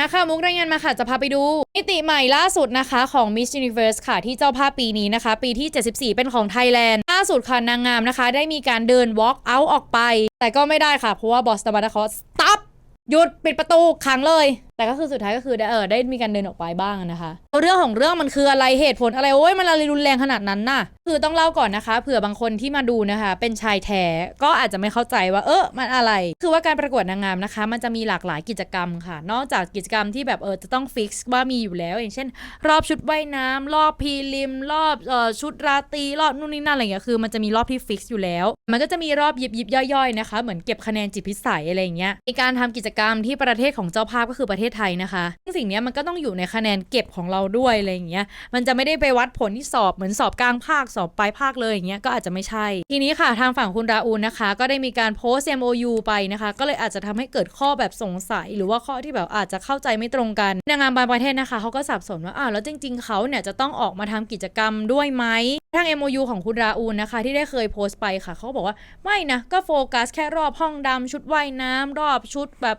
นะคะมุกรายงานมาค่ะจะพาไปดูมิติใหม่ล่าสุดนะคะของ Miss Universe ค่ะ ที่เจ้าภาพปีนี้นะคะ ปีที่ 74 เป็นของไทยแลนด์ล่าสุดค่ะนางงามนะคะ ได้มีการเดิน walk out ออกไป แต่ก็ไม่ได้ค่ะ เพราะว่าบอสตาบัตคอสตับหยุดปิดประตูขังเลย แต่ก็คือสุดท้ายก็คือได้เออได้มีการเดินออกไปบ้างนะคะแล้วเรื่องของเรื่องมันคืออะไรเหตุผลอะไรโอ้ยมันอะไรรุนแรงขนาดนั้นน่ะ คือต้องเล่าก่อนนะคะ เผื่อบางคนที่มาดูนะคะ เป็นชายแท้ก็อาจจะไม่เข้าใจว่า เออมันอะไร คือว่าการประกวดนางงามนะคะ มันจะมีหลากหลายกิจกรรมค่ะ นอกจากกิจกรรมที่แบบเออจะต้องฟิกซ์ว่ามีอยู่แล้ว อย่างเช่น รอบชุดว่ายน้ำรอบพรีลิม รอบเอ่อชุดราตรีรอบนู่นนี่นั่นอะไรอย่างเงี้ยคือมันจะมีรอบที่ฟิกซ์อยู่แล้ว มันก็จะมีรอบยิบยิบย่อยๆนะคะเหมือนเก็บคะแนนจิตพิสัยอะไรอย่างเงี้ยมีการทำกิจกรรมที่ประเทศของเจ้าภาพก็คือประเทศไทยนะคะซึ่งสิ่งนี้มันก็ต้องอยู่ในคะแนนเก็บของเราด้วยอะไรอย่างเงี้ย มันจะไม่ได้ไปวัดผลที่สอบเหมือนสอบกลางภาคสอบปลายภาคเลยอย่างเงี้ยก็อาจจะไม่ใช่ ทีนี้ค่ะทางฝั่งคุณราอูนนะคะ ก็ได้มีการโพสต์ MOU ไปนะคะ ก็เลยอาจจะทำให้เกิดข้อแบบสงสัย หรือว่าข้อที่แบบอาจจะเข้าใจไม่ตรงกันนางงามบางประเทศนะคะเขาก็สับสนว่าอ้าวแล้วจริง ๆเขาเนี่ยจะต้องออกมาทำกิจกรรมด้วยไหมทาง MOU ของคุณราอูนนะคะ ที่ได้เคยโพสต์ไปค่ะเขาบอกว่าไม่นะก็โฟกัสแค่รอบห้องดำชุดว่ายน้ำรอบชุดแบบ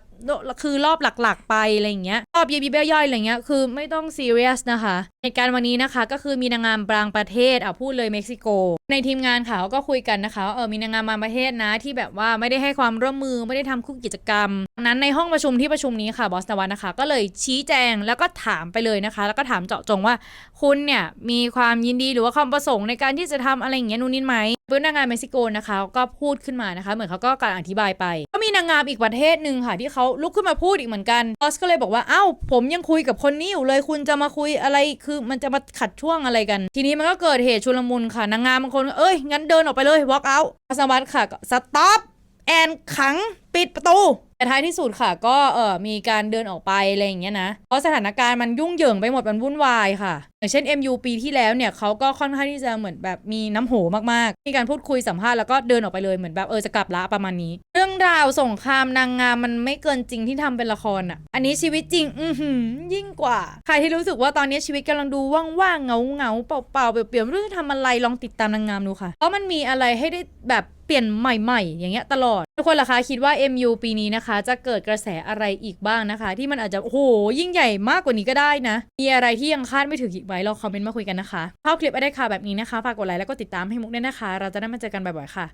คือรอบหลักๆ ไปอะไรอย่างเงี้ยรอบเยบยิบย่อยอะไรเงี้ยคือไม่ต้องซีเรียสนะคะเหตุการณ์วันนี้นะคะ ก็คือมีนางงามบางประเทศอะพูดเลยเม็กซิโก ในทีมงานค่ะเขาก็คุยกันนะคะว่าเออมีนางงามบางประเทศนะที่แบบว่าไม่ได้ให้ความร่วมมือไม่ได้ทำคู่กิจกรรมดังนั้นในห้องประชุมที่ประชุมนี้ค่ะบอสตะวันนะคะ ก็เลยชี้แจงแล้วก็ถามไปเลยนะคะ แล้วก็ถามเจาะจงว่าคุณเนี่ยมีความยินดีหรือว่าความประสงค์ในการที่จะทำอะไรอย่างเงี้ยนู่นนี่ไหม เพื่อนนางงามเม็กซิโกนะคะ ก็พูดขึ้นมานะคะ เหมือนเขาก็การอธิบายไป ก็มีนางงามอีกประเทศหนึ่งค่ะ ที่เขาลุกขึ้นมาพูดอีกเหมือนกันบอสก็เลยบอกว่าเอ้าผมยังคุยกับคนนี้อยู่เลยคุณจะมาคุยอะไรคือมันจะมาขัดช่วงอะไรกัน ทีนี้มันก็เกิดเหตุชุลมุนค่ะนางงามบางคนเอ้ยงั้นเดินออกไปเลย walk out สวัสดิ์ค่ะก็ stop แอนขังปิดประตู แต่ท้ายที่สุดค่ะ ก็เออมีการเดินออกไปอะไรอย่างเงี้ยนะเพราะสถานการณ์มันยุ่งเหยิงไปหมดมันวุ่นวายค่ะ อย่างเช่น MU ปีที่แล้วเนี่ยเขาก็ค่อนข้างที่จะเหมือนแบบมีน้ำโหมากๆ มีการพูดคุยสัมภาษณ์แล้วก็เดินออกไปเลยเหมือนแบบเออจะกลับละประมาณนี้ เรื่องราวสงครามนางงามมันไม่เกินจริงที่ทำเป็นละครอะ อันนี้ชีวิตจริง อือหือยิ่งกว่า ใครที่รู้สึกว่าตอนนี้ชีวิตกำลังดูว่างๆเงาๆเปล่าๆเปลี่ยวๆไม่รู้จะทำอะไรลองติดตามนางงามดูค่ะ เพราะมันมีอะไรให้ได้แบบเปลี่ยนใหม่ ๆ อย่างเงี้ยตลอด ทุกคนล่ะคะคิดว่า MU ปีนี้นะคะจะเกิดกระแสอะไรอีกบ้างนะคะ ที่มันอาจจะโอ้โหยิ่งใหญ่มากกว่านี้ก็ได้นะ มีอะไรที่ยังคาดไม่ถึงอีกไหมลองคอมเมนต์มาคุยกันนะคะชอบคลิปอะไรค่ะแบบนี้นะคะฝากกดไลค์แล้วก็ติดตามให้มุกด้วยนะคะ เราจะได้มาเจอกันบ่อยๆค่ะ